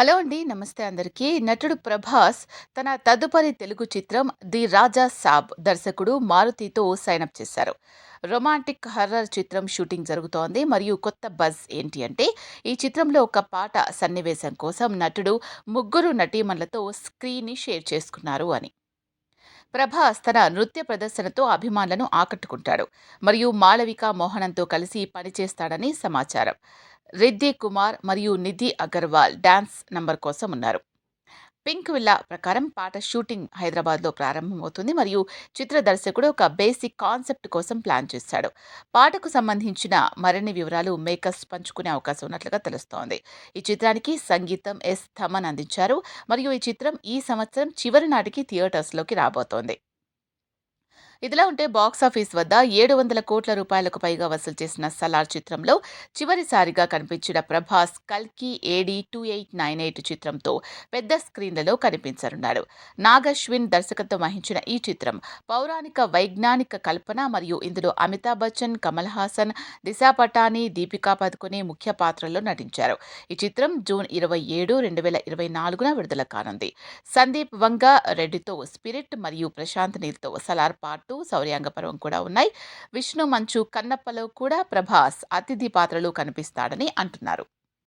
Hello అండి నమస్తే అందరికీ. నటుడు ప్రభాస్ తన తదుపరి తెలుగు చిత్రం ది రాజా సాబ్ దర్శకుడు మారుతితో సైన్ అప్ చేశారు. రొమాంటిక్ హర్రర్ చిత్రం షూటింగ్ జరుగుతోంది. మరియు కొత్త బజ్ ఏంటి అంటే ఈ చిత్రంలో ఒక పాట సన్నివేశం కోసం నటుడు ముగ్గురు నటీమణులతో స్క్రీన్ని షేర్ చేసుకున్నారు అని. ప్రభాస్ తన నృత్య ప్రదర్శనతో అభిమానులను ఆకట్టుకుంటాడు. మరియు మాళవిక మోహనంతో కలిసి పనిచేస్తాడని సమాచారం. రిద్ది కుమార్ మరియు నిధి అగర్వాల్ డాన్స్ నంబర్ కోసం ఉన్నారు. పింక్ విల్లా ప్రకారం పాట షూటింగ్ హైదరాబాద్లో ప్రారంభమవుతుంది మరియు చిత్ర దర్శకుడు ఒక బేసిక్ కాన్సెప్ట్ కోసం ప్లాన్ చేశాడు. పాటకు సంబంధించిన మరిన్ని వివరాలు మేకర్స్ పంచుకునే అవకాశం ఉన్నట్లుగా తెలుస్తోంది. ఈ చిత్రానికి సంగీతం ఎస్ థమన్ అందించారు మరియు ఈ చిత్రం ఈ సంవత్సరం చివరి నాటికి థియేటర్స్లోకి రాబోతోంది. ఇదిలా ఉంటే బాక్సాఫీస్ వద్ద ఏడు వందల కోట్ల రూపాయలకు పైగా వసూలు చేసిన సలార్ చిత్రంలో చివరిసారిగా కనిపించిన ప్రభాస్ కల్కి AD two eight nine eight చిత్రంతో పెద్ద స్క్రీన్లలో కనిపించనున్నాడు. నాగశ్విన్ దర్శకత్వం వహించిన ఈ చిత్రం పౌరాణిక వైజ్ఞానిక కల్పన మరియు ఇందులో అమితాబ్ బచ్చన్ కమల్ హాసన్ దిశా పటాని దీపికా పదుకునే ముఖ్య పాత్రల్లో నటించారు. ఈ చిత్రం జూన్ ఇరవై ఏడు రెండు వేల ఇరవై నాలుగున విడుదల కానుంది. సందీప్ వంగ రెడ్డితో స్పిరిట్ మరియు ప్రశాంత్ నీల్తో సలార్ పార్ట్ పాటు శౌర్యాంగ పర్వం కూడా ఉన్నాయి. విష్ణు మంచు కన్నప్పలో కూడా ప్రభాస్ అతిథి పాత్రలు కనిపిస్తాడని అంటున్నారు.